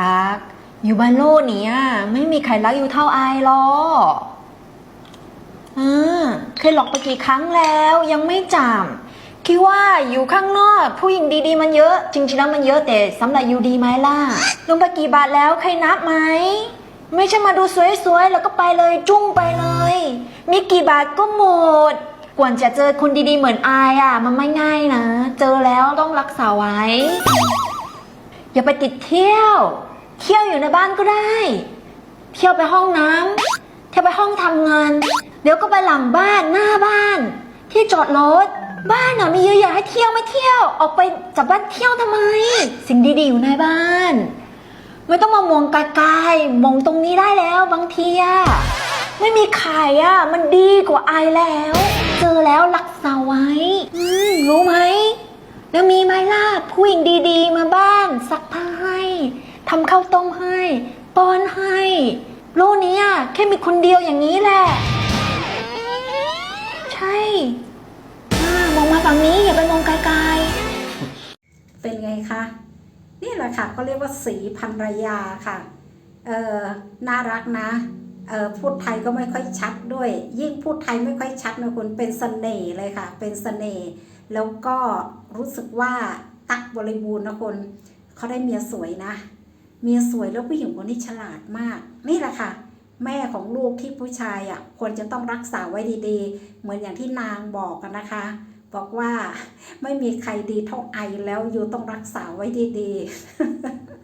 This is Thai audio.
ตักอยู่บ้านโลกนี้ไม่มีใครรักอยู่เท่าไอายหรอกอ่าเคยหลอกไปกี่ครั้งแล้วยังไม่จำคิดว่าอยู่ข้างนอก ผู้หญิงดีๆ มันเยอะ จริงๆแล้วมันเยอะแต่สำหรับอยู่ดีไหมล่ะลงไปกี่บาทแล้วเคยนับไหมไม่ใช่มาดูสวยๆแล้วก็ไปเลยจุ้งไปเลย มีกี่บาทก็หมดกว่าจะเจอคนดีๆเหมือนอายอะ มันไม่ง่ายนะ เจอแล้วต้องรักษาไว้ อย่าไปติดเที่ยว เที่ยวอยู่ในบ้านก็ได้ เที่ยวไปห้องน้ำเที่ยวไปห้องทำงาน เดี๋ยวก็ไปหลังบ้านหน้าบ้าน ที่จอดรถบ้านน่ะมีเยอะแยะให้เที่ยวไม่เที่ยว ออกไปจากบ้านเที่ยวทำไม สิ่งดีๆอยู่ในบ้าน ไม่ต้องมามองไกลๆมองตรงนี้ได้แล้วบางทีอะไม่มีใครอะมันดีกว่าไอแล้ว เจอแล้วรักษาไว้ รู้ไหม แล้วมีไหมล่ะผู้หญิงดีๆ มาบ้านซักผ้าให้ทำข้าวต้มให้ป้อนให้โลกนี้อะแค่มีคนเดียวอย่างนี้แหละ ใช่อ่ามองมาฝั่งนี้อย่าไปมองไกลๆเป็นไงคะนี่แหละค่ะก็เรียกว่าสีพันรยาค่ะเออน่ารักนะเออพูดไทยก็ไม่ค่อยชัดด้วย ยิ่งพูดไทยไม่ค่อยชัดนะคุณเป็นเสน่ห์เลยค่ะ เป็นเสน่ห์ แล้วก็รู้สึกว่าตักบริบูรณ์นะคนเขาได้เมียสวยนะ เมียสวยแล้วผู้หญิงคนนี้ฉลาดมาก นี่แหละค่ะ แม่ของลูกที่ผู้ชายอะควรจะต้องรักษาไว้ดีๆ เหมือนอย่างที่นางบอกกันนะคะ บอกว่าไม่มีใครดีเท่าไอแล้วอยู่ต้องรักษาไว้ดีๆ